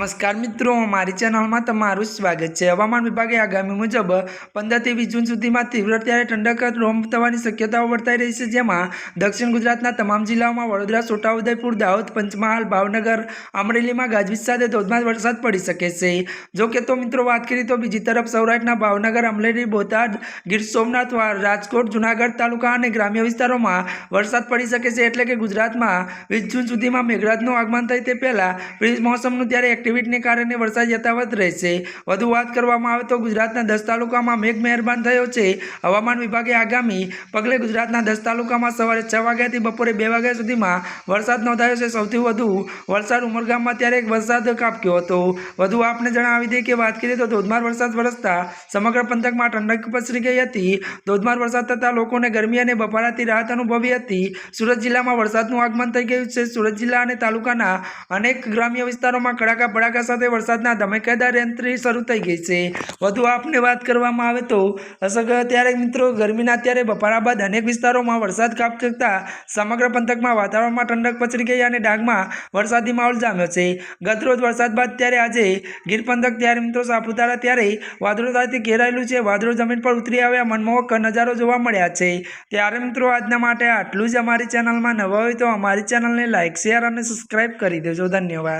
નમસ્કાર મિત્રો, મારી ચેનલમાં તમારું સ્વાગત છે. હવામાન વિભાગે આગામી મુજબ પંદરથી વીસ જૂન સુધીમાં તીવ્ર ત્યારે ઠંડક રોમ થવાની શક્યતાઓ વર્તાઈ રહી છે, જેમાં દક્ષિણ ગુજરાતના તમામ જિલ્લાઓમાં વડોદરા, છોટાઉદેપુર, દાહોદ, પંચમહાલ, ભાવનગર, અમરેલીમાં ગાજવીજ સાથે ધોધમાર વરસાદ પડી શકે છે. જો કે તો મિત્રો, વાત કરીએ તો બીજી તરફ સૌરાષ્ટ્રના ભાવનગર, અમરેલી, બોટાદ, ગીર સોમનાથ રાજકોટ, જુનાગઢ તાલુકા અને ગ્રામ્ય વિસ્તારોમાં વરસાદ પડી શકે છે. એટલે કે ગુજરાતમાં વીસ જૂન સુધીમાં મેઘરાજનું આગમન થાય તે પહેલાં મોસમનું ત્યારે એક્ટિવિટીને કારણે વરસાદ યથાવત રહેશે. વધુ વાત કરવામાં આવે તો ગુજરાતના દસ તાલુકામાં મેઘ મહેરબાન થયો છે. હવામાન વિભાગે આગામી પગલે ગુજરાતના દસ તાલુકામાં સવારે છ વાગ્યાથી બપોરે બે વાગ્યા સુધીમાં વરસાદ નોંધાયો છે. સૌથી વધુ વલસાડ ઉમરગામમાં ત્યારે વરસાદ કાપ્યો હતો. વધુ આપને જણાવી દઈએ કે વાત કરીએ તો ધોધમાર વરસાદ વરસતા સમગ્ર પંથકમાં ઠંડક પસરી ગઈ હતી. ધોધમાર વરસાદ થતાં લોકોને ગરમી અને બફારાથી રાહત અનુભવી હતી. સુરત જિલ્લામાં વરસાદનું આગમન થઈ ગયું છે. સુરત જિલ્લા અને તાલુકાના અનેક ગ્રામ્ય વિસ્તારોમાં કડાકા ભડાકા સાથે વરસાદના ધમેકેદાર એન્ટ્રી શરૂ થઈ ગઈ છે. વધુ આપને વાત કરવામાં આવે તો અસગ ત્યારે મિત્રો ગરમીના અત્યારે બપોરા બાદ અનેક વિસ્તારોમાં વરસાદ કાપતા સમગ્ર પંથકમાં વાતાવરણમાં ઠંડક પચરી ગઈ અને ડાંગમાં વરસાદી માહોલ જામ્યો છે. ગતરોજ વરસાદ બાદ ત્યારે આજે ગીર પંથક ત્યારે મિત્રો સાપુતારા ત્યારે વાદળો સાથે ઘેરાયેલું છે. વાદળો જમીન પર ઉતરી આવ્યા મનમોહક નજારો જોવા મળ્યા છે. ત્યારે મિત્રો આજના માટે આટલું જ અમારી ચેનલમાં નવા હોય તો અમારી ચેનલને લાઇક શેર અને સબસ્ક્રાઈબ કરી દેજો. ધન્યવાદ.